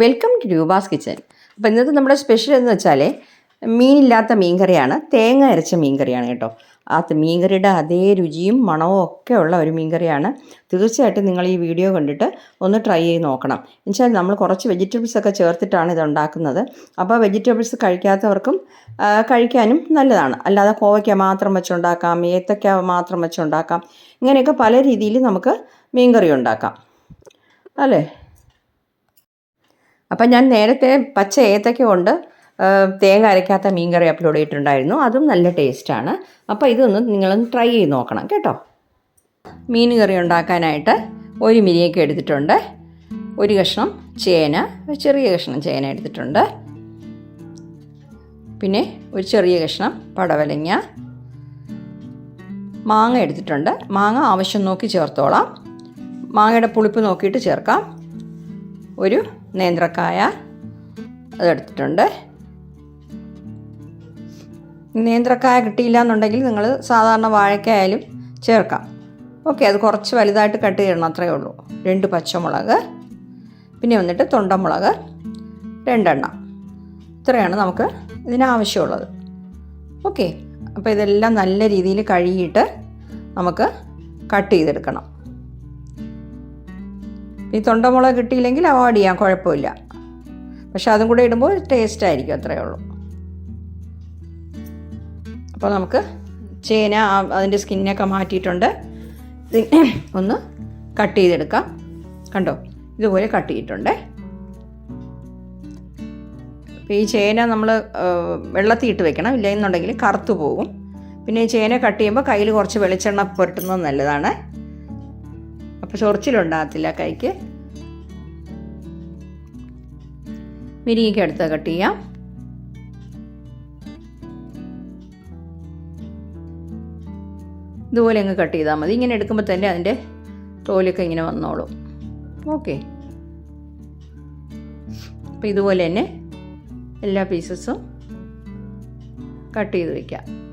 Welcome to Roopa's kitchen അപ്പോൾ ഇന്നത്തെ നമ്മുടെ സ്പെഷ്യൽ എന്ന് വെച്ചാൽ മീനില്ലാത്ത മീൻകറിയാണ്. തേങ്ങ അരച്ച മീൻകറിയാണ് കേട്ടോ. ആ മീൻകറിയുടെ അതേ രുചിയും മണവും ഒക്കെ ഉള്ള ഒരു മീൻകറിയാണ്. തീർച്ചയായിട്ടും നിങ്ങൾ ഈ വീഡിയോ കണ്ടിട്ട് ഒന്ന് ട്രൈ ചെയ്ത് നോക്കണം. എന്നുവെച്ചാൽ നമ്മൾ കുറച്ച് വെജിറ്റബിൾസ് ഒക്കെ ചേർത്തിട്ടാണ് ഇത് ഉണ്ടാക്കുന്നത്. അപ്പോൾ വെജിറ്റബിൾസ് കഴിക്കാത്തവർക്കും കഴിക്കാനും നല്ലതാണ്. അല്ലാതെ കോവയ്ക്ക മാത്രം വെച്ചുണ്ടാക്കാം ഏത്തക്ക മാത്രം വെച്ചുണ്ടാക്കാം. ഇങ്ങനെയൊക്കെ പല രീതിയിൽ നമുക്ക് മീൻകറി ഉണ്ടാക്കാം. അല്ലേ? അപ്പം ഞാൻ നേരത്തെ പച്ച ഏത്തക്ക കൊണ്ട് തേങ്ങ അരയ്ക്കാത്ത മീൻ കറി അപ്ലോഡ് ചെയ്തിട്ടുണ്ടായിരുന്നു. അതും നല്ല ടേസ്റ്റാണ് അപ്പോൾ ഇതൊന്ന് നിങ്ങളൊന്ന് ട്രൈ ചെയ്ത് നോക്കണം കേട്ടോ. മീൻ കറി ഉണ്ടാക്കാനായിട്ട് ഒരു മിരിയൊക്കെ എടുത്തിട്ടുണ്ട്. ഒരു കഷ്ണം ചേന ഒരു ചെറിയ കഷ്ണം ചേന എടുത്തിട്ടുണ്ട്. പിന്നെ ഒരു ചെറിയ കഷ്ണം പടവലങ്ങ. മാങ്ങ എടുത്തിട്ടുണ്ട്. മാങ്ങ ആവശ്യം നോക്കി ചേർത്തോളാം. മാങ്ങയുടെ പുളിപ്പ് നോക്കിയിട്ട് ചേർക്കാം. ഒരു നേന്ത്രക്കായ അതെടുത്തിട്ടുണ്ട്. നേന്ത്രക്കായ കിട്ടിയില്ല എന്നുണ്ടെങ്കിൽ നിങ്ങൾ സാധാരണ വാഴക്കായാലും ചേർക്കാം. ഓക്കെ അത് കുറച്ച് വലുതായിട്ട് കട്ട് ചെയ്യണം അത്രയേ ഉള്ളൂ. രണ്ട് പച്ചമുളക് പിന്നെ വന്നിട്ട് തൊണ്ടമുളക് രണ്ടെണ്ണം. ഇത്രയാണ് നമുക്ക് ഇതിനാവശ്യമുള്ളത്. ഓക്കെ അപ്പോൾ ഇതെല്ലാം നല്ല രീതിയിൽ കഴുകിയിട്ട് നമുക്ക് കട്ട് ചെയ്തെടുക്കണം. ഈ തൊണ്ടമുളക് കിട്ടിയില്ലെങ്കിൽ അവോയ്ഡ് ചെയ്യാം കുഴപ്പമില്ല. പക്ഷെ അതും കൂടെ ഇടുമ്പോൾ ടേസ്റ്റ് ആയിരിക്കും അത്രയേ ഉള്ളൂ. അപ്പോൾ നമുക്ക് ചേന അതിന്റെ സ്കിന്നൊക്കെ മാറ്റിയിട്ടുണ്ട്. ഒന്ന് കട്ട് ചെയ്തെടുക്കാം. കണ്ടോ? ഇതുപോലെ കട്ട് ചെയ്തിട്ടുണ്ടേ. ഈ ചേന നമ്മൾ വെള്ളത്തിൽ ഇട്ട് വെക്കണം. ഇല്ലെന്നുണ്ടെങ്കിൽ കറുത്തു പോകും. പിന്നെ ഈ ചേന കട്ട് ചെയ്യുമ്പോൾ കയ്യിൽ കുറച്ച് വെളിച്ചെണ്ണ പുരട്ടുന്നത് നല്ലതാണ്. അപ്പോൾ ചൊറിച്ചിലുണ്ടാകത്തില്ല കൈക്ക്. മിരിങ്ങയ്ക്ക് അടുത്ത് കട്ട് ചെയ്യാം. ഇതുപോലെ അങ്ങ് കട്ട് ചെയ്താൽ മതി. ഇങ്ങനെ എടുക്കുമ്പോൾ തന്നെ അതിന്റെ തോലൊക്കെ ഇങ്ങനെ വന്നോളും. ഓക്കെ. അപ്പോൾ ഇതുപോലെ തന്നെ എല്ലാ പീസസും കട്ട് ചെയ്ത് വയ്ക്കാം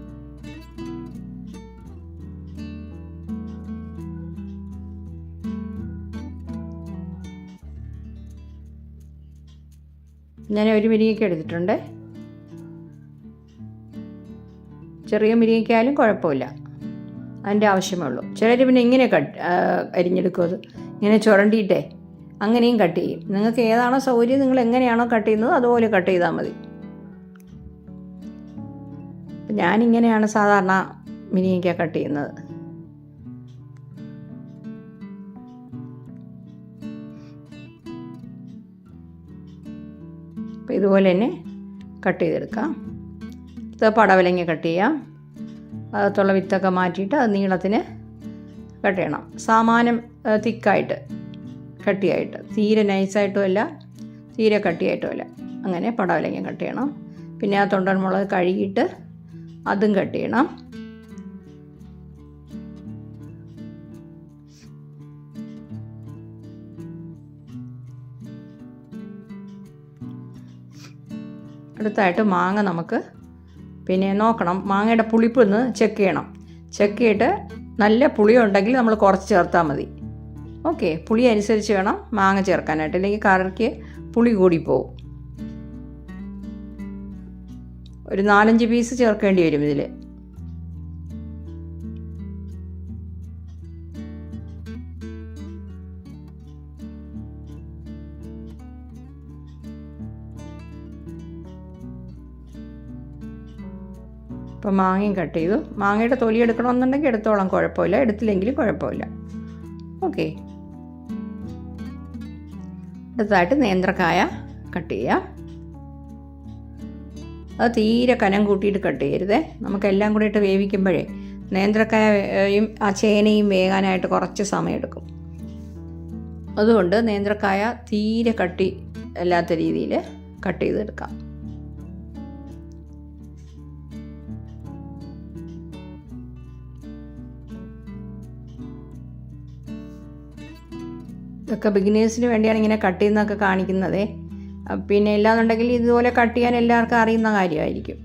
ഞാൻ ഒരു മിരിങ്ങയ്ക്ക് എടുത്തിട്ടുണ്ട്. ചെറിയ മിരിങ്ങയ്ക്കായാലും കുഴപ്പമില്ല. അതിന്റെ ആവശ്യമേ ഉള്ളൂ. ചിലർ പിന്നെ ഇങ്ങനെ കട്ട് അരിഞ്ഞെടുക്കും അത്. ഇങ്ങനെ ചുരണ്ടിയിട്ടേ അങ്ങനെയും കട്ട് ചെയ്യും. നിങ്ങൾക്ക് ഏതാണോ സൗകര്യം നിങ്ങൾ എങ്ങനെയാണോ കട്ട് ചെയ്യുന്നത് അതുപോലെ കട്ട് ചെയ്താൽ മതി. ഞാനിങ്ങനെയാണ് സാധാരണ മിനിയൊക്കെ കട്ട് ചെയ്യുന്നത്. ഇതുപോലെ തന്നെ കട്ട് ചെയ്തെടുക്കാം. ഇത് പടവലങ്ങ കട്ട് ചെയ്യാം. അകത്തുള്ള വിത്തൊക്കെ മാറ്റിയിട്ട് അത് നീളത്തിന് കട്ട് ചെയ്യണം. സാമാനം തിക്കായിട്ട് കട്ടിയായിട്ട്. തീരെ നൈസായിട്ടും അല്ല തീരെ കട്ടിയായിട്ടും അല്ല. അങ്ങനെ പടവലങ്ങ കട്ട് ചെയ്യണം. പിന്നെ ആ തൊണ്ടൻ മുളക് കഴുകിയിട്ട് അതും കട്ട് ചെയ്യണം. അടുത്തായിട്ട് മാങ്ങ നമുക്ക് പിന്നെ നോക്കണം. മാങ്ങയുടെ പുളിപ്പ് ഒന്ന് ചെക്ക് ചെയ്യണം. ചെക്ക് ചെയ്തിട്ട് നല്ല പുളി ഉണ്ടെങ്കിൽ നമ്മൾ കുറച്ച് ചേർത്താൽ മതി. ഓക്കെ പുളി അനുസരിച്ച് വേണം മാങ്ങ ചേർക്കാനായിട്ട്. അല്ലെങ്കിൽ കറിക്ക് പുളി കൂടിപ്പോവും ഒരു നാലഞ്ച് പീസ് ചേർക്കേണ്ടി വരും ഇതിൽ ഇപ്പോൾ മാങ്ങയും കട്ട് ചെയ്തു. മാങ്ങയുടെ തൊലി എടുക്കണമെന്നുണ്ടെങ്കിൽ എടുത്തോളാം കുഴപ്പമില്ല. എടുത്തില്ലെങ്കിലും കുഴപ്പമില്ല. ഓക്കെ. അടുത്തതായിട്ട് നേന്ത്രക്കായ കട്ട് ചെയ്യാം. അത് തീരെ കനം കൂട്ടിയിട്ട് കട്ട് ചെയ്യരുതേ. നമുക്കെല്ലാം കൂടി ഇട്ട് വേവിക്കുമ്പോഴേ നേന്ത്രക്കായയും ആ ചേനയും വേകാനായിട്ട് കുറച്ച് സമയമെടുക്കും അതുകൊണ്ട് നേന്ത്രക്കായ തീരെ കട്ടി അല്ലാത്ത രീതിയിൽ കട്ട് ചെയ്തെടുക്കാം. ഇതൊക്കെ ബിഗിനേഴ്സിന് വേണ്ടിയാണ് ഇങ്ങനെ കട്ട് ചെയ്യുന്നതൊക്കെ കാണിക്കുന്നത്. പിന്നെ ഇല്ലാന്നുണ്ടെങ്കിൽ ഇതുപോലെ കട്ട് ചെയ്യാൻ എല്ലാവർക്കും അറിയുന്ന കാര്യമായിരിക്കും.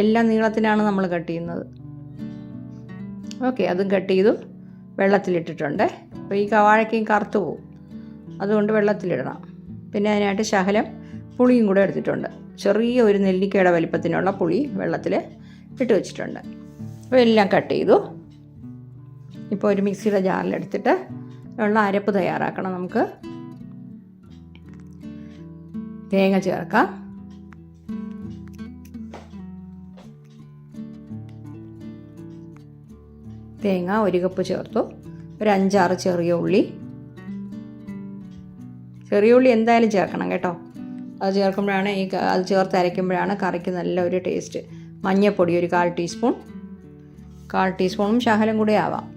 എല്ലാം നീളത്തിലാണ് നമ്മൾ കട്ട് ചെയ്യുന്നത്. ഓക്കെ അതും കട്ട് ചെയ്തു. വെള്ളത്തിലിട്ടിട്ടുണ്ട്. അപ്പോൾ ഈ കവാഴക്കയും കറുത്തു പോകും അതുകൊണ്ട് വെള്ളത്തിലിടണം. പിന്നെ അതിനായിട്ട് ശകലം പുളിയും കൂടെ എടുത്തിട്ടുണ്ട്. ചെറിയ ഒരു നെല്ലിക്കയുടെ വലിപ്പത്തിനുള്ള പുളി വെള്ളത്തിൽ ഇട്ട് വെച്ചിട്ടുണ്ട്. അപ്പോൾ എല്ലാം കട്ട് ചെയ്തു. ഇപ്പോൾ ഒരു മിക്സിയുടെ ജാറിലെടുത്തിട്ട് ഉള്ള അരപ്പ് തയ്യാറാക്കണം നമുക്ക്. തേങ്ങ ചേർക്കാം. തേങ്ങ ഒരു കപ്പ് ചേർത്തു. ഒരു അഞ്ചാറ് ചെറിയ ഉള്ളി. ചെറിയ ഉള്ളി എന്തായാലും ചേർക്കണം കേട്ടോ. അത് ചേർക്കുമ്പോഴാണ് ഈ അത് ചേർത്ത് അരയ്ക്കുമ്പോഴാണ് കറിക്ക് നല്ല ഒരു ടേസ്റ്റ്. മഞ്ഞൾപ്പൊടി ഒരു കാൽ ടീസ്പൂൺ. കാൽ ടീസ്പൂണും ശകലം കൂടെ ആവാം.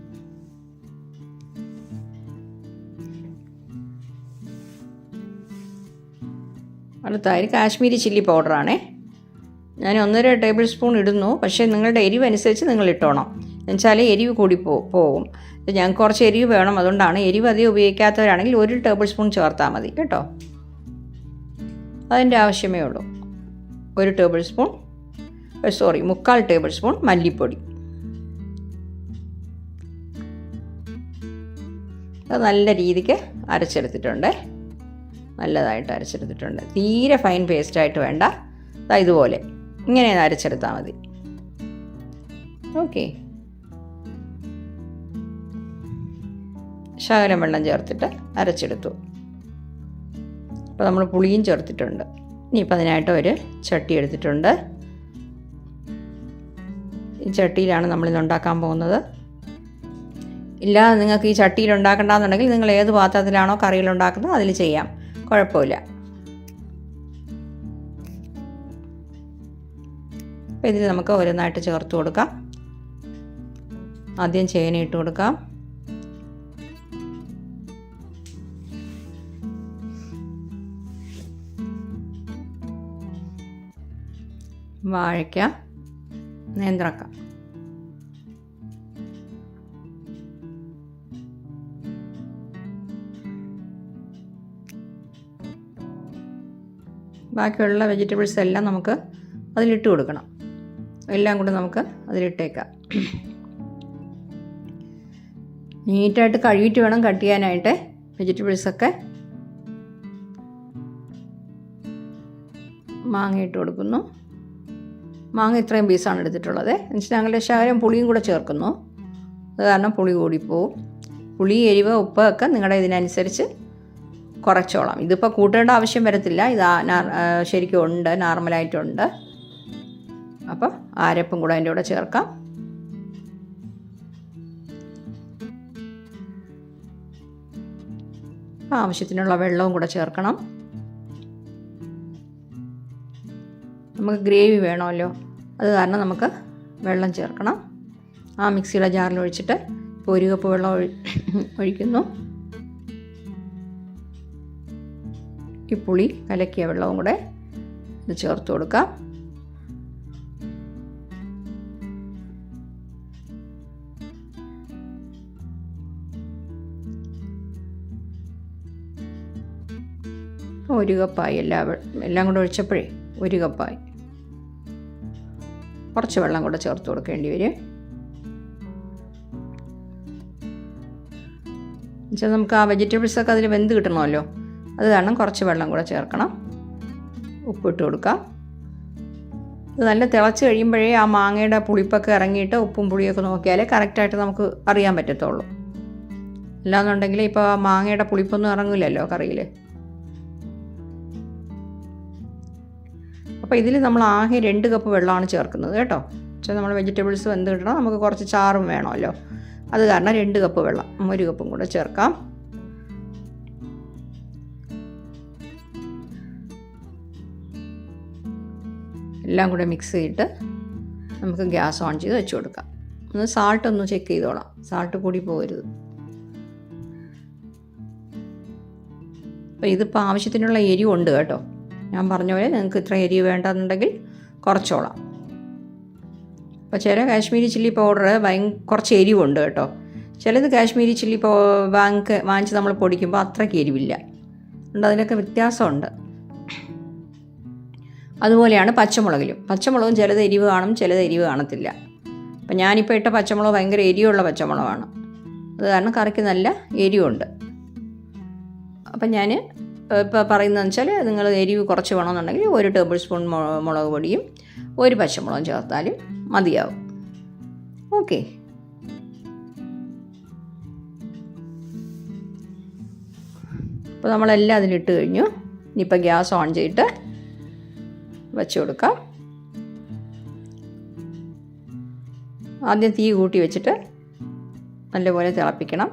അടുത്തായി കാശ്മീരി ചില്ലി പൗഡറാണേ. ഞാൻ ഒന്നര ടേബിൾ സ്പൂൺ ഇടുന്നു. പക്ഷേ നിങ്ങളുടെ എരിവ് അനുസരിച്ച് നിങ്ങൾ ഇട്ടോണം. എന്നുവെച്ചാൽ എരിവ് കൂടി പോകും ഞങ്ങൾക്ക് കുറച്ച് എരിവ് വേണം. അതുകൊണ്ടാണ് എരിവ് അധികം ഉപയോഗിക്കാത്തവരാണെങ്കിൽ ഒരു ടേബിൾ സ്പൂൺ ചേർത്താൽ മതി. കേട്ടോ? അതിന്റെ ആവശ്യമേ ഉള്ളൂ. ഒരു ടേബിൾ സ്പൂൺ സോറി മുക്കാൽ ടേബിൾ സ്പൂൺ മല്ലിപ്പൊടി. അത് നല്ല രീതിക്ക് അരച്ചെടുത്തിട്ടുണ്ട്. നല്ലതായിട്ട് അരച്ചെടുത്തിട്ടുണ്ട്. തീരെ ഫൈൻ പേസ്റ്റായിട്ട് വേണ്ട. ഇതുപോലെ. ഇങ്ങനെ അരച്ചെടുത്താൽ മതി. ഓക്കെ ശകലം വെള്ളം ചേർത്തിട്ട് അരച്ചെടുത്തു. അപ്പോൾ നമ്മൾ പുളിയും ചേർത്തിട്ടുണ്ട്. ഇനിയിപ്പോൾ അതിനായിട്ട് ഒരു ചട്ടി എടുത്തിട്ടുണ്ട്. ഈ ചട്ടിയിലാണ് നമ്മളിന്ന് ഉണ്ടാക്കാൻ പോകുന്നത്. ഇല്ല നിങ്ങൾക്ക് ഈ ചട്ടിയിൽ ഉണ്ടാക്കണ്ടെന്നുണ്ടെങ്കിൽ നിങ്ങൾ ഏത് പാത്രത്തിലാണോ കറിയിൽ ഉണ്ടാക്കുന്നത് അതിൽ ചെയ്യാം. കുഴപ്പമില്ല. അപ്പോൾ ഇതിൽ നമുക്ക് ഓരോന്നായിട്ട് ചേർത്ത് കൊടുക്കാം. ആദ്യം ചേന ഇട്ട് കൊടുക്കാം. വാഴയ്ക്ക നേന്ത്രക്ക. ബാക്കിയുള്ള വെജിറ്റബിൾസ് എല്ലാം നമുക്ക് അതിലിട്ട് കൊടുക്കണം. എല്ലാം കൂടെ നമുക്ക് അതിലിട്ടേക്കാം. നീറ്റായിട്ട് കഴുകിയിട്ട് വേണം കട്ട് ചെയ്യാനായിട്ട് വെജിറ്റബിൾസൊക്കെ മാങ്ങ ഇട്ട് കൊടുക്കുന്നു. മാങ്ങ ഇത്രയും പീസാണ് എടുത്തിട്ടുള്ളത്. എന്നുവെച്ചാൽ ഞങ്ങളുടെ ശകലം പുളിയും കൂടെ ചേർക്കുന്നു. അത് കാരണം പുളി കൂടിപ്പോവും. പുളി എരിവ് ഉപ്പൊക്കെ നിങ്ങളുടെ ഇതിനനുസരിച്ച് കുറച്ചോളാം. ഇതിപ്പോൾ കൂട്ടേണ്ട ആവശ്യം വരത്തില്ല. ഇത് ശരിക്കും ഉണ്ട് നോർമലായിട്ടുണ്ട് അപ്പോൾ ആരപ്പും കൂടെ അതിന്റെ കൂടെ ചേർക്കാം. ആവശ്യത്തിനുള്ള വെള്ളവും കൂടെ ചേർക്കണം. നമുക്ക് ഗ്രേവി വേണമല്ലോ. അത് കാരണം നമുക്ക് വെള്ളം ചേർക്കണം. ആ മിക്സിയുടെ ജാറിൽ ഒഴിച്ചിട്ട് ഇപ്പോൾ ഒരു കപ്പ് വെള്ളം ഒഴി ഒഴിക്കുന്നു. ഈ പുളി കലക്കിയ വെള്ളവും കൂടെ ഇത് ചേർത്ത് കൊടുക്കാം. ഒരു കപ്പായി എല്ലാ എല്ലാം കൂടെ ഒഴിച്ചപ്പോഴേ ഒരു കപ്പായി. കുറച്ച് വെള്ളം കൂടെ ചേർത്ത് കൊടുക്കേണ്ടി വരും. എന്നുവെച്ചാൽ നമുക്ക് ആ വെജിറ്റബിൾസൊക്കെ അതിൽ വെന്ത് കിട്ടണമല്ലോ. അത് കാരണം കുറച്ച് വെള്ളം കൂടെ ചേർക്കണം. ഉപ്പിട്ട് കൊടുക്കാം. ഇത് നല്ല തിളച്ച് കഴിയുമ്പോഴേ ആ മാങ്ങയുടെ പുളിപ്പൊക്കെ ഇറങ്ങിയിട്ട് ഉപ്പും പുളിയൊക്കെ നോക്കിയാലേ കറക്റ്റായിട്ട് നമുക്ക് അറിയാൻ പറ്റത്തുള്ളൂ. അല്ലാന്നുണ്ടെങ്കിൽ ഇപ്പോൾ ആ മാങ്ങയുടെ പുളിപ്പൊന്നും ഇറങ്ങില്ലല്ലോ കറിയിൽ അപ്പോൾ ഇതിൽ നമ്മൾ ആകെ രണ്ട് കപ്പ് വെള്ളമാണ് ചേർക്കുന്നത് കേട്ടോ. പക്ഷേ നമ്മൾ വെജിറ്റബിൾസ് വെന്ത് കിട്ടണം നമുക്ക് കുറച്ച് ചാറും വേണമല്ലോ. അത് കാരണം രണ്ട് കപ്പ് വെള്ളം. ഒരു കപ്പും കൂടെ ചേർക്കാം. എല്ലാം കൂടെ മിക്സ് ചെയ്തിട്ട് നമുക്ക് ഗ്യാസ് ഓൺ ചെയ്ത് വെച്ച് കൊടുക്കാം. ഒന്ന് സാൾട്ട് ഒന്ന് ചെക്ക് ചെയ്തോളാം. സാൾട്ട് കൂടി പോകരുത്. അപ്പോൾ ഇതിപ്പോൾ ആവശ്യത്തിനുള്ള എരിവുണ്ട് കേട്ടോ. ഞാൻ പറഞ്ഞ പോലെ നിങ്ങൾക്ക് ഇത്ര എരിവ് വേണ്ടെന്നുണ്ടെങ്കിൽ കുറച്ചോളാം. അപ്പോൾ ചില കാശ്മീരി ചില്ലി പൗഡർ ഭയ കുറച്ച് എരിവുണ്ട് കേട്ടോ. ചിലത് കാശ്മീരി ചില്ലി പൗ വാങ്ങിക്ക് വാങ്ങിച്ച് നമ്മൾ പൊടിക്കുമ്പോൾ അത്രയ്ക്ക് എരിവില്ല. ഉണ്ട് അതിലൊക്കെ വ്യത്യാസമുണ്ട്. അതുപോലെയാണ് പച്ചമുളകിലും. പച്ചമുളകും ചിലത് എരിവ് കാണും ചിലത് എരിവ് കാണത്തില്ല. അപ്പം ഞാനിപ്പോൾ ഇട്ട പച്ചമുളക് ഭയങ്കര എരിവുള്ള പച്ചമുളകാണ്. അത് കാരണം കറിക്ക് നല്ല എരിവുണ്ട്. അപ്പം ഞാൻ ഇപ്പോൾ പറയുന്നത് വെച്ചാൽ നിങ്ങൾ എരിവ് കുറച്ച് വേണമെന്നുണ്ടെങ്കിൽ ഒരു ടേബിൾ സ്പൂൺ മുളക് പൊടിയും ഒരു പച്ചമുളകും ചേർത്താലും മതിയാവും. ഓക്കെ. അപ്പോൾ നമ്മളെല്ലാം അതിലിട്ട് കഴിഞ്ഞു. ഇനിയിപ്പോൾ ഗ്യാസ് ഓൺ ചെയ്തിട്ട് വെച്ച് കൊടുക്കാം. ആദ്യം തീ കൂട്ടി വെച്ചിട്ട് നല്ലപോലെ തിളപ്പിക്കണം.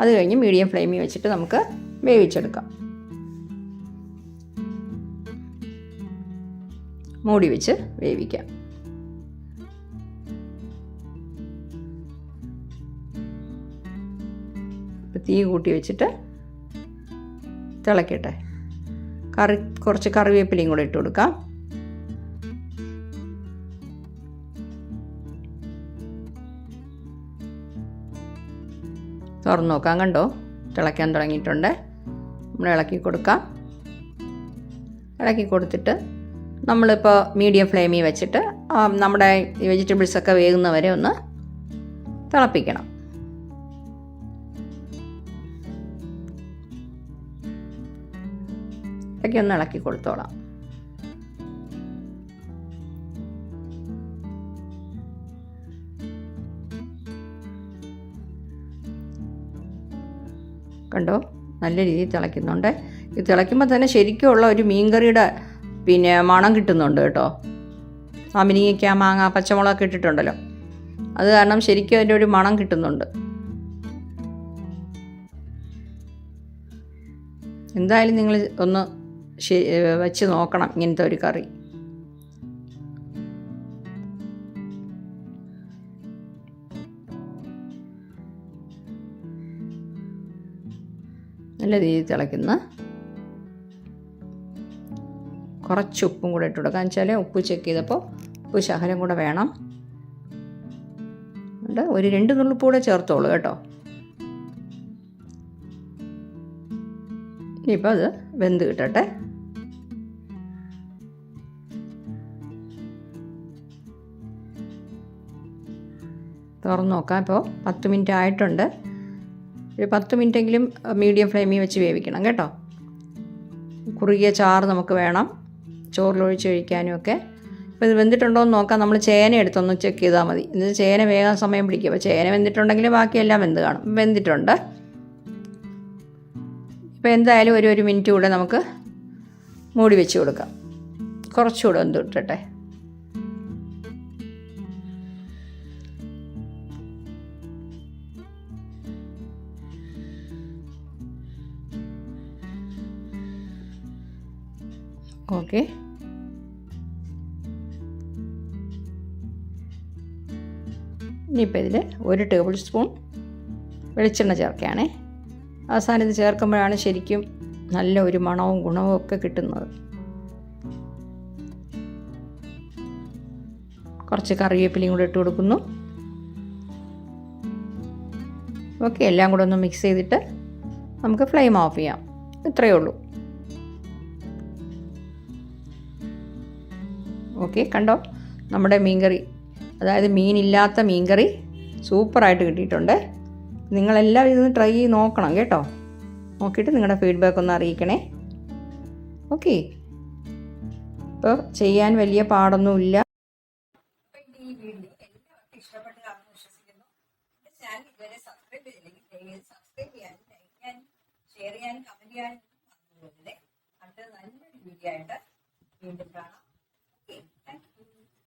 അത് കഴിഞ്ഞ് മീഡിയം ഫ്ലെയിമിൽ വെച്ചിട്ട് നമുക്ക് വേവിച്ചെടുക്കാം. മൂടി വെച്ച് വേവിക്കാം. തീ കൂട്ടി വെച്ചിട്ട് തിളക്കട്ടെ. കറി കുറച്ച് കറിവേപ്പിലയും കൂടെ ഇട്ട് കൊടുക്കാം. തുറന്ന് നോക്കാം കണ്ടോ? തിളയ്ക്കാൻ തുടങ്ങിയിട്ടുണ്ട്. നമ്മൾ ഇളക്കി കൊടുക്കാം. ഇളക്കി കൊടുത്തിട്ട് നമ്മളിപ്പോൾ മീഡിയം ഫ്ലെയിമിൽ വെച്ചിട്ട് നമ്മുടെ വെജിറ്റബിൾസൊക്കെ വേകുന്നവരെ ഒന്ന് തിളപ്പിക്കണം. ഇളക്കി ഒന്ന് ഇളക്കി കൊടുത്തോളാം. കണ്ടോ? നല്ല രീതിയിൽ തിളയ്ക്കുന്നുണ്ട്. ഇത് തിളയ്ക്കുമ്പോൾ തന്നെ ശരിക്കുമുള്ള ഒരു മീൻകറിയുടെ പിന്നെ മണം കിട്ടുന്നുണ്ട് കേട്ടോ. ആ മിനിങ്ങയ്ക്ക മാങ്ങ പച്ചമുളകൊക്കെ ഇട്ടിട്ടുണ്ടല്ലോ. അത് കാരണം ശരിക്കും അതിന്റെ ഒരു മണം കിട്ടുന്നുണ്ട്. എന്തായാലും നിങ്ങൾ ഒന്ന് വെച്ച് നോക്കണം ഇങ്ങനത്തെ ഒരു കറി. നല്ല രീതിയിൽ തിളയ്ക്കുന്ന കുറച്ച് ഉപ്പും കൂടെ ഇട്ട് കൊടുക്കുക വെച്ചാൽ ഉപ്പ് ചെക്ക് ചെയ്തപ്പോൾ ഉപ്പ് ശകലം കൂടെ വേണം. ഒരു രണ്ട് നുള്ളിപ്പ് കൂടെ ചേർത്തോളൂ കേട്ടോ. ഇനിയിപ്പോൾ അത് വെന്ത് കിട്ടട്ടെ. തുറന്ന് നോക്കാം. ഇപ്പോൾ പത്ത് മിനിറ്റ് ആയിട്ടുണ്ട്. ഒരു പത്ത് മിനിറ്റെങ്കിലും മീഡിയം ഫ്ലെയിമിൽ വെച്ച് വേവിക്കണം കേട്ടോ. കുറുകിയ ചാറ് നമുക്ക് വേണം ചോറിലൊഴിച്ച് കഴിക്കാനും ഒക്കെ. ഇപ്പോൾ ഇത് വെന്തിട്ടുണ്ടോ എന്ന് നോക്കാം. നമ്മൾ ചേന എടുത്തൊന്ന് ചെക്ക് ചെയ്താൽ മതി. എന്നിട്ട് ചേന വേഗം സമയം പിടിക്കും. അപ്പോൾ ചേന വെന്തിട്ടുണ്ടെങ്കിൽ ബാക്കിയെല്ലാം വെന്ത് കാണും. വെന്തിട്ടുണ്ട്. ഇപ്പോൾ എന്തായാലും ഒരു ഒരു മിനിറ്റ് കൂടെ നമുക്ക് മൂടി വെച്ച് കൊടുക്കാം. കുറച്ചുകൂടെ ഒന്ന് ഓക്കെ ഇനിയിപ്പോൾ ഇതിൽ ഒരു ടേബിൾ സ്പൂൺ വെളിച്ചെണ്ണ ചേർക്കുകയാണേ. അവസാനം ഇത് ചേർക്കുമ്പോഴാണ് ശരിക്കും നല്ല ഒരു മണവും ഗുണവും ഒക്കെ കിട്ടുന്നത്. കുറച്ച് കറിവേപ്പിലയും കൂടെ ഇട്ട് കൊടുക്കുന്നു. ഓക്കെ എല്ലാം കൂടെ ഒന്ന് മിക്സ് ചെയ്തിട്ട് നമുക്ക് ഫ്ലെയിം ഓഫ് ചെയ്യാം. ഇത്രയേ ഉള്ളൂ. ഓക്കെ കണ്ടോ? നമ്മുടെ മീൻകറി. അതായത് മീനില്ലാത്ത മീൻകറി സൂപ്പറായിട്ട് കിട്ടിയിട്ടുണ്ട്. നിങ്ങളെല്ലാവരും ഇതൊന്ന് ട്രൈ ചെയ്ത് നോക്കണം കേട്ടോ. നോക്കിയിട്ട് നിങ്ങളുടെ ഫീഡ്ബാക്ക് ഒന്ന് അറിയിക്കണേ. ഓക്കെ. ഇപ്പോൾ ചെയ്യാൻ വലിയ പാടൊന്നുമില്ല. Channel subscribe subscribe like share ചെയ്യാനും കമന്റ് ചെയ്യാനും മറന്നു പോകരുതേ. അടുത്ത നല്ലൊരു വീഡിയോ ആയിട്ട് വീണ്ടും കാണാം.